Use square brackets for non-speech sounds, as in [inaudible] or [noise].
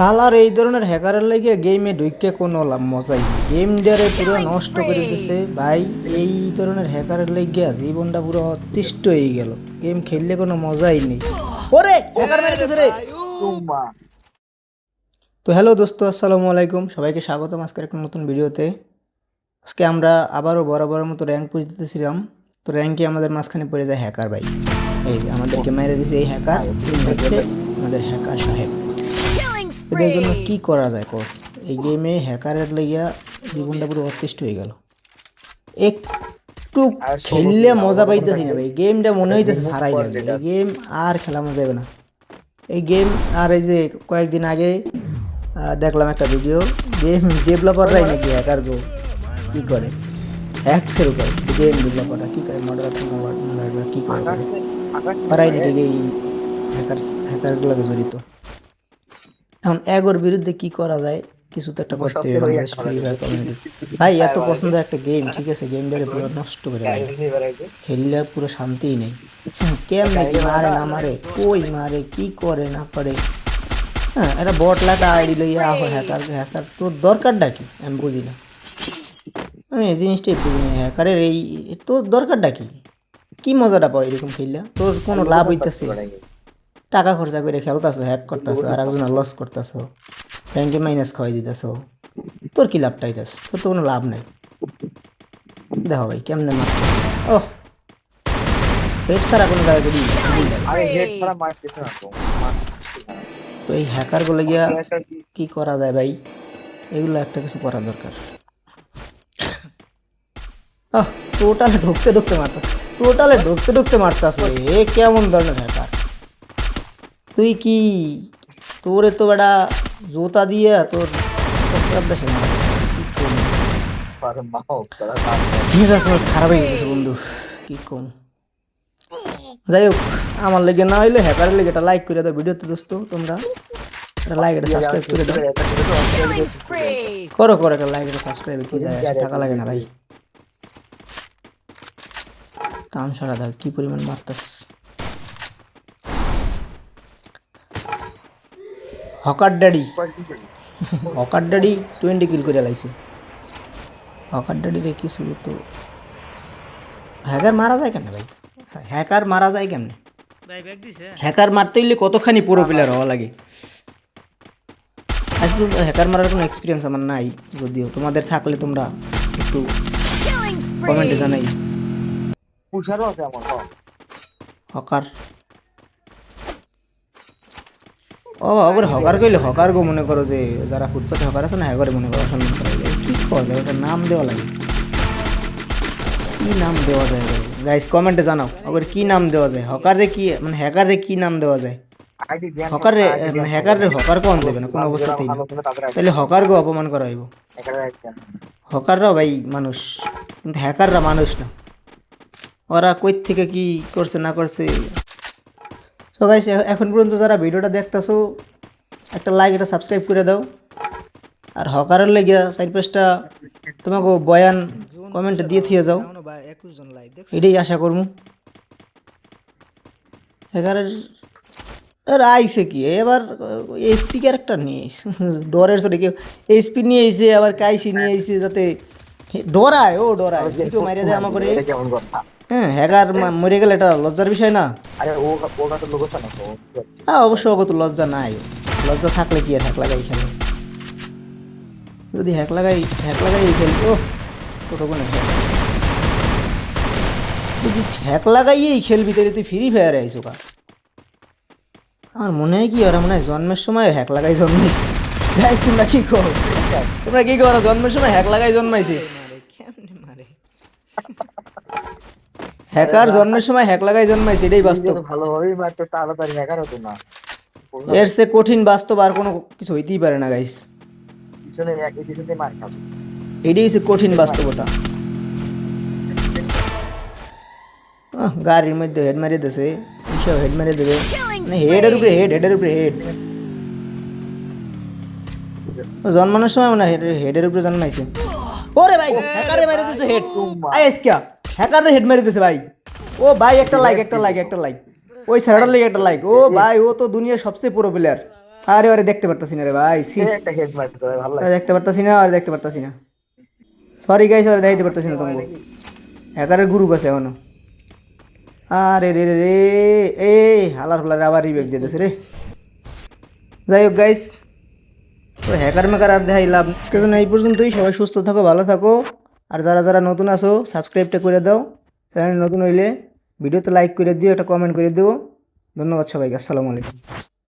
শালার এই ধরনের হ্যাকারের লাগে গেমে ঢুকে কোনো লাভ মজাই গেম ডারে পুরো নষ্ট করে দিছে। ভাই এই ধরনের হ্যাকারের লাগে জীবনটা পুরো অতিষ্ঠ হয়ে গেল। গেম খেললে কোনো মজাই নেই। ওরে হ্যাকার মেরে দিছে রে। তো হ্যালো দোস্ত আসসালামু আলাইকুম। সবাইকে স্বাগতম আজকের একটা নতুন ভিডিওতে। আজকে আমরা আবারও বরাবরের মতো র্যাঙ্ক পুজ দিতেছিলাম। তো র্যাঙ্কে আমাদের মাঝখানে পড়ে যায় হ্যাকার ভাই। এই যে আমাদেরকে মেরে দিছে এই হ্যাকার। হচ্ছে আমাদের হ্যাকার সাহেব। এদের জন্য কি করা যায় কর? এই গেমে হ্যাকারের লেগিয়া জীবনটা পুরো অতিষ্ঠ হয়ে গেল। একটু খেললে মজা পাইতেছি না ভাই। গেমটা মনে হইতেছে সারাই লাগবে এই গেম আর খেলা মজা যাবে না। এই গেম আর এই যে কয়েকদিন আগে আহ, দেখলাম একটা ভিডিও গেম ডেভেলপাররাই নাকি হ্যাকার গো। কী করে? হ্যাকসের করে গেম ডেভেলপাররা কী করে? মডারেটর মডারেটর কী করে? করে ওরাই নাকি এই হ্যাকার হ্যাকারগুলোকে জড়িত। এখন এগোর বিরুদ্ধে কি করা যায়? কিছু তো একটা করতে হবে বাংলাদেশ ফ্রি ফায়ার কমিউনিটি ভাই এত পছন্দের একটা গেম ঠিক আছে? গেমটারে পুরো নষ্ট করে ভাই খেললে পুরো শান্তিই নেই। কেমনে কি মারে না মারে? কই মারে? কি করে না করে? হ্যাঁ এটা বট লাগা আইডি লইয়া আহ হ্যাকার হ্যাকার তোর দরকারটা কি? আমি বুঝি না। আমি এই জিনিসটাই বুঝি না হ্যাকারের এই তোর দরকারটা কি? কি মজাটা পাও এরকম খেললে? তোর কোনো লাভ হইতেছে? টাকা খরচা করে খেলতেছো হ্যাক করতেছো আর একজন লস করতেছো। ব্যাংকে মাইনাস খাওয়াই দিতেছো। তোর কি লাভটা হইতেছ? তোর তো কোনো লাভ নাই। দেখো ভাই কেমনে মারতেছ ও কোনো করি হেড ছাড়া মারতেছে না তো। এই হ্যাকার হ্যাকারগুলো গিয়া কি? করা যায় ভাই? এগুলো একটা কিছু করা দরকার। আহ টোটালে ঢুকতে ঢুকতে মারত। টোটালে ঢুকতে ঢুকতে মারতাছে। এ কেমন ধরনের হ্যাকার তুই কি তোরে তো বেটা জোতা দিয়ে তোর খারাপ হয়ে গেছে বন্ধু কি কম? যাই হোক আমার লেগে না হইলে হ্যাকারের লেগে এটা লাইক করে দাও ভিডিওতে দোস্ত তোমরা লাইক এটা সাবস্ক্রাইব করে দাও। করো করো একটা লাইক এটা সাবস্ক্রাইব কি যায় টাকা লাগে না ভাই। কাম সারা দাও কি পরিমাণ মারতাস। Hawker daddy [laughs] hawker daddy twenty kill করে লাইছে। হকার ড্যাডি রে কিছু তো? হ্যাকার মারা যায় কেন ভাই? আচ্ছা হ্যাকার মারা যায় কেমনে? হ্যাকার মারতে হইলে কতখানি পুরো প্লেয়ার হওয়া লাগে? আজকে হ্যাকার মারার কোনো এক্সপিরিয়েন্স আমার নাই যদিও। তোমাদের থাকলে তোমরা একটু কমেন্টে জানাই। পুষারও আছে আমার হ্যাঁ। হকার। ও হকার কইলে হকার গো মনে করো যে যারা ফুটপাতে হকার আছে না হ্যাঁ মনে করো সম্মান করা যায় কি যায় ওটার নাম দেওয়া লাগে। কি নাম দেওয়া যায় গাইস কমেন্টে জানাও অগর কি নাম দেওয়া যায়? হকারে কি মানে হ্যাকারে কি নাম দেওয়া যায়? হকার মানে হ্যাকার হকার কোন দেবে না কোনো অবস্থাতেই তাহলে হকার গো অপমান করা হইব হকাররাও ভাই মানুষ, কিন্তু হ্যাকাররা মানুষ না। ওরা কই থেকে কি করছে না করছে তো গাইস এখন পর্যন্ত যারা ভিডিওটা দেখতেছো একটা লাইক এটা সাবস্ক্রাইব করে দাও। আর হকারের লেগে সাইড পেজটা তোমাকে বয়ান কমেন্টে দিয়ে থিয়ে যাও। এটাই আশা করব হ্যাকারের আর আইসে কি? এবার এসপি ক্যারেক্টার নিয়ে আইসে [laughs] ডরের সাথে কেউ এসপি নিয়ে আইসে আবার কাইসি নিয়ে আইসে যাতে ডরায় ও ডরায়। কেউ মারিয়ে দেয় আমার করে হ্যাঁ হ্যাকার মরে গেলে এটা লজ্জার বিষয় না। আরে ও না হ্যাঁ অবশ্য অগত লজ্জা নাই। লজ্জা থাকলে কি আর হ্যাক লাগাই খেলে? যদি হ্যাক লাগাই হ্যাক লাগাই খেলি ও কতক্ষণ যদি হ্যাক লাগাইয়েই খেলবি তাহলে তুই ফ্রি ফায়ারে আইসো কা আমার মনে হয় কি ওরা মনে হয় জন্মের সময় হ্যাক লাগাই জন্মাইস গাইস তোমরা কি করো তোমরা কি করো জন্মের সময় হ্যাক লাগাই জন্মাইছে? হ্যাকার জন্মের সময় হ্যাক লাগাই জন্মাইছে এটাই বাস্তব। যদি ভালোভাবেই মারতো তার হ্যাকার হতো না। এর সে কঠিন বাস্তব আর কোনো কিছু হইতেই পারে না গাইস পিছনে একই পিছনে মার খাবে। এটাই হচ্ছে কঠিন বাস্তবতা। গাড়ির মধ্যে হেড মারিয়ে দিছে এসব হেড মারিয়ে দেবে? মানে হেডের উপরে হেড হেডের উপরে হেড জন্মানোর সময় মনে হেডের উপরে জন্মাইছে। ওরে ভাই হ্যাকারে মেরে দিছে হেড আইস কিয়া হ্যাকারে হেড মেরে দিছে ভাই। ও ভাই একটা লাইক একটা লাইক একটা লাইক ওই স্যারটার লাগে একটা লাইক ও ভাই ও তো দুনিয়ার সবচেয়ে পুরো প্লেয়ার আরে আরে দেখতে পারতাছি না রে ভাই একটা হেড মারতো ভালো লাগে দেখতে পারতাছি না আর দেখতে পারতাছি না। সরি গাইস আর দেখাইতে পারতাছি না তোমাকে। হ্যাকারের গ্রুপ আছে এখনও। আরে রে রে রে এ হালার ফালার আবার রিবেক দিয়ে দিতেছে রে। যাই হোক গাইস তো হ্যাকার মেকার আর দেখাই লাভ। আজকের জন্য এই পর্যন্তই সবাই সুস্থ থাকো ভালো থাকো। আর যারা যারা নতুন আসো সাবস্ক্রাইবটা করে দাও। চ্যানেল নতুন হইলে ভিডিওতে লাইক করে দিও, একটা কমেন্ট করে দিও। ধন্যবাদ সবাইকে, আসসালামু আলাইকুম।